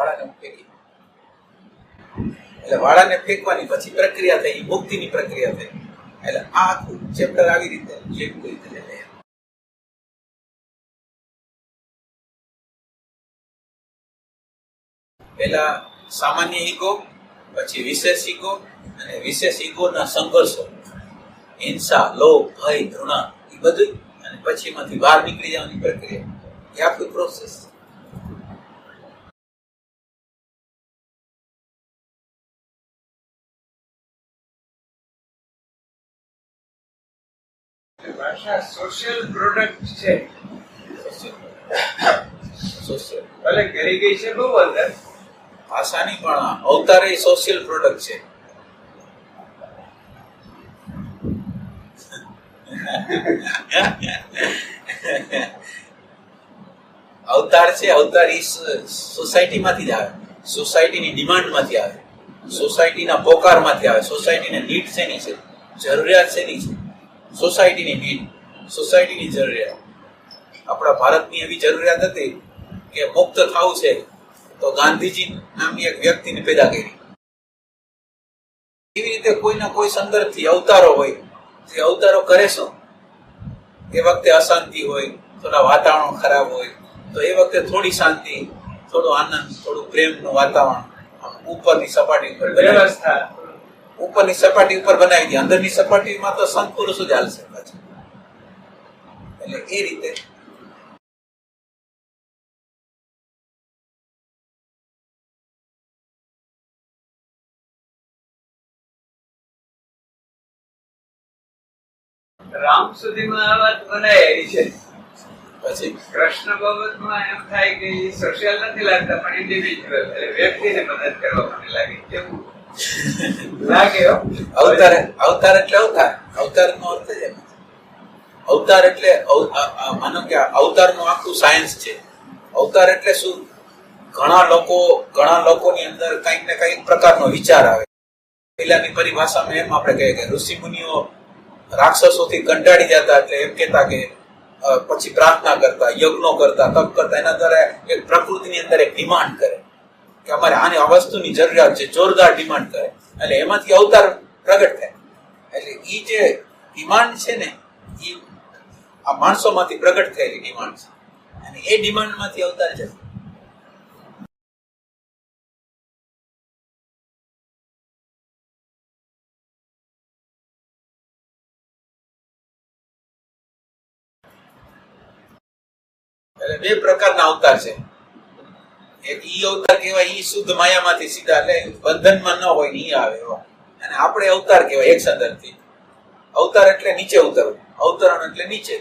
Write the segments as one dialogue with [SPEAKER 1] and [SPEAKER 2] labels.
[SPEAKER 1] વાળાને ફેંકી એટલે વાળાને ફેંકવાની પછી પ્રક્રિયા થઈ, મુક્તિની પ્રક્રિયા થઈ. એટલે આ આખું ચેપ્ટર આવી રીતે લીપ રીતે પહેલા સામાન્ય ઈગો પછી વિશેષ ઈગો અને વિશેષ ઈગોના સંઘર્ષો. હિંસા, લોભ, ભય, ઘૃણા, એ બધું અને પછી એમાંથી બહાર નીકળી જવાની પ્રક્રિયા. એ આખી પ્રોસેસ
[SPEAKER 2] ભાષા સોશિયલ પ્રોડક્ટ છે. ભલે ઘરે ગઈ છે બહુ અંદર.
[SPEAKER 1] ભાષાની પણ અવતાર એ સોશિયલ પ્રોડક્ટ છે. અવતાર છે અવતાર ઈ સોસાયટીમાંથી જ આવે. સોસાયટીની ડિમાન્ડમાંથી આવે. સોસાયટીના પોકારમાંથી આવે. સોસાયટીને નીડ શેની છે? જરૂરિયાત શેની છે? સોસાયટીની નીડ સોસાયટીની જરૂરિયાત. આપણા ભારતની એવી જરૂરિયાત હતી કે મુક્ત થવું છે, તો ગાંધીજી નામની એક વ્યક્તિને પેદા કરી. એવી રીતે કોઈના કોઈ સંદર્ભથી અવતારો હોય તે અવતારો કરે શું? એ વખતે અશાંતિ હોય, થોડા વાતાવરણ ખરાબ હોય, તો એ વખતે થોડી શાંતિ, થોડો આનંદ, થોડું પ્રેમનું વાતાવરણ ઉપરની સપાટી
[SPEAKER 2] વ્યવસ્થા.
[SPEAKER 1] ઉપરની સપાટી ઉપર બનાવી દે અંદરની સપાટીમાં તો સંતપુરુષ જ હાલશે પાછા. એટલે એ રીતે.
[SPEAKER 2] રામ સુધીમાં આ વાત બનાવી છે.
[SPEAKER 1] પછી?
[SPEAKER 2] કૃષ્ણ બાબતમાં એમ થાય કે સોશિયલ નથી લાગતા પણ ઇન્ડિવિજ્યુઅલ એટલે વ્યક્તિને મદદ કરવા મને લાગે કેવું.
[SPEAKER 1] અવતાર અવતાર એટલે અવતાર અવતાર નો અર્થ જ અવતાર એટલે માનો કે અવતારનું આખું સાયન્સ છે. અવતાર એટલે શું? ઘણા લોકો, ઘણા લોકોની અંદર કંઈક ને કંઈક પ્રકારનો વિચાર આવે. પેલાની પરિભાષામાં એમ આપણે કહીએ કે ઋષિ મુનિઓ રાક્ષસોથી કંટાળી જતા એટલે એમ કહેતા કે પછી પ્રાર્થના કરતા, યજ્ઞો કરતા, તપ કરતા. એના દ્વારા એક પ્રકૃતિની અંદર એક ડિમાન્ડ કરે. કે અમારે આની આ વસ્તુની જરૂરિયાત છે, જોરદાર ડિમાન્ડ કરે. એટલે એમાંથી અવતાર પ્રગટ થાય. એટલે એ જે ડિમાન્ડ છે ને એ આ માણસોમાંથી પ્રગટ થયેલી ડિમાન્ડ છે. અને એ ડિમાન્ડમાંથી અવતાર છે એટલે બે પ્રકારના અવતાર છે. ઈ અવતાર કહેવાય, ઈ શુદ્ધ માયામાંથી સીધા, એટલે બંધનમાં ન હોય ને ઈ આવે અને આપણે અવતાર કહેવાય એક સંદર્ભથી અવતાર એટલે નીચે ઉતરવું. અવતરણ એટલે નીચે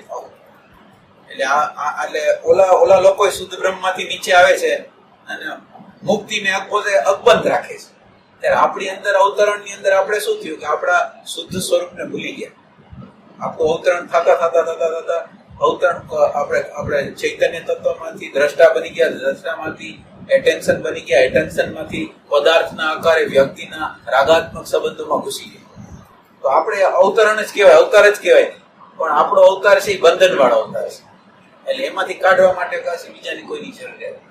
[SPEAKER 1] એટલે આ એટલે ઓલા ઓલા લોકો શુદ્ધ બ્રહ્મમાંથી નીચે આવે છે અને મુક્તિને પોતે અકબંધ રાખે છે. ત્યારે આપણી અંદર અવતરણની અંદર આપણે શું થયું કે આપણા શુદ્ધ સ્વરૂપને ભૂલી ગયા. આપણું અવતરણ થતા થતા થતા થતા અવતરણ આપણે આપણે ચૈતન્ય તત્વમાંથી દ્રષ્ટા બની ગયા, દ્રષ્ટામાંથી એટેન્શન બની ગયા. એટેન્શનમાંથી પદાર્થના આકારે વ્યક્તિના રાગાત્મક સંબંધોમાં ઘૂસી ગયા. તો આપણે અવતરણ જ કહેવાય, અવતાર જ કહેવાય. પણ આપણો અવતાર છે એ બંધનવાળો અવતાર છે. એટલે એમાંથી કાઢવા માટે કાશે બીજાની કોઈની જરૂરિયાત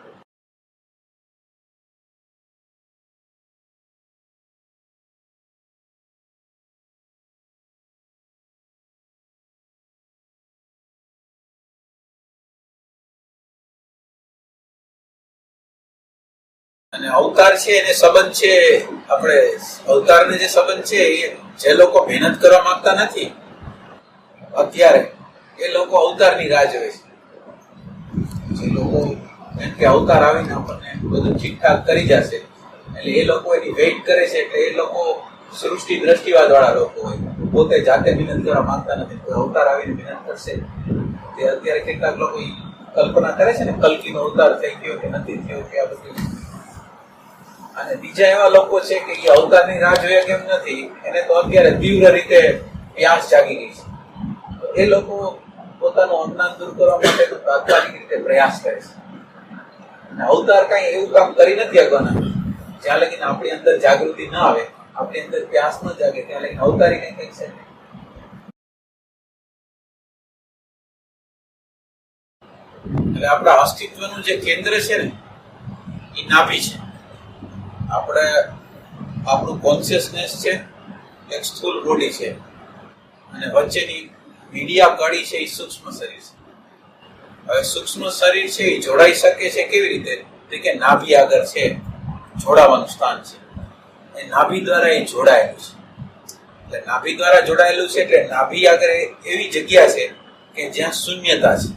[SPEAKER 1] અને અવતાર છે એને સંબંધ છે, આપણે અવતારને જે સંબંધ છે, એ જે લોકો મહેનત કરવા માંગતા નથી, અત્યારે એ લોકો અવતારની રાહ જોવે છે. જે લોકો એમ કે અવતાર આવીને આપણને બધું ઠીકઠાક કરી જશે, એટલે એ લોકો એની વેઇટ કરે છે, એટલે એ લોકો સૃષ્ટિ દ્રષ્ટિવાદ વાળા લોકો હોય. પોતે જાતે મહેનત કરવા માંગતા નથી, કોઈ અવતાર આવીને મહેનત કરશે. તે અત્યારે કેટલાક લોકો કલ્પના કરે છે ને, કલ્કીનો અવતાર થઈ ગયો કે નથી થયો, કે આ બધું અને બીજા એવા લોકો છે કે એ અવતારની રાહ જોયા કેમ નથી, એને તો અત્યારે તીવ્ર રીતે પ્યાસ જાગી ગઈ છે. એ લોકો પોતાનું અજ્ઞાન દૂર કરવા માટે તાત્કાલિક રીતે પ્રયાસ કરે છે. અવતાર કઈ એવું કામ કરી નથી અગવાના જ્યાં લગીને આપણી અંદર જાગૃતિ ના આવે, આપણી અંદર પ્યાસ ન જાગે, ત્યાં લગીને અવતારી કઈ કઈ છે એટલે આપણા અસ્તિત્વનું જે કેન્દ્ર છે ને, એ નાભી છે. આપણે આપણું કોન્શિયસનેસ છે, એક સ્થૂલ બોડી છે. અને વચ્ચેની મીડિયા કડી છે એ સૂક્ષ્મ શરીર છે. હવે સૂક્ષ્મ શરીર છે એ જોડાઈ શકે છે કેવી રીતે? તો કે નાભી આગળ છે, જોડાવાનું સ્થાન છે. એ નાભી દ્વારા એ જોડાયેલું છે. એટલે નાભી દ્વારા જોડાયેલું છે એટલે નાભી આગળ એવી જગ્યા છે કે જ્યાં શૂન્યતા છે.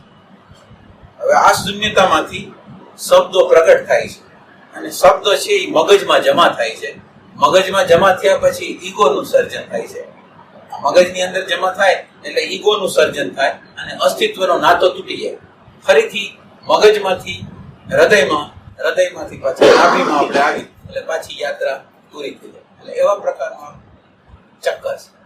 [SPEAKER 1] હવે આ શૂન્યતામાંથી શબ્દો પ્રગટ થાય છે. અને શબ્દ છે એ મગજમાં જમા થાય છે. મગજમાં જમા થયા પછી ઈગોનું સર્જન થાય છે. મગજની અંદર જમા થાય એટલે ઈગોનું સર્જન થાય અને અસ્તિત્વનો નાતો તૂટી જાય. ફરીથી મગજમાંથી, હૃદયમાં, હૃદયમાંથી પાછી નાભીમાં આપણે આવી એટલે પાછી યાત્રા પૂરી થઈ જાય. એટલે એવા પ્રકારનો ચક્કર છે.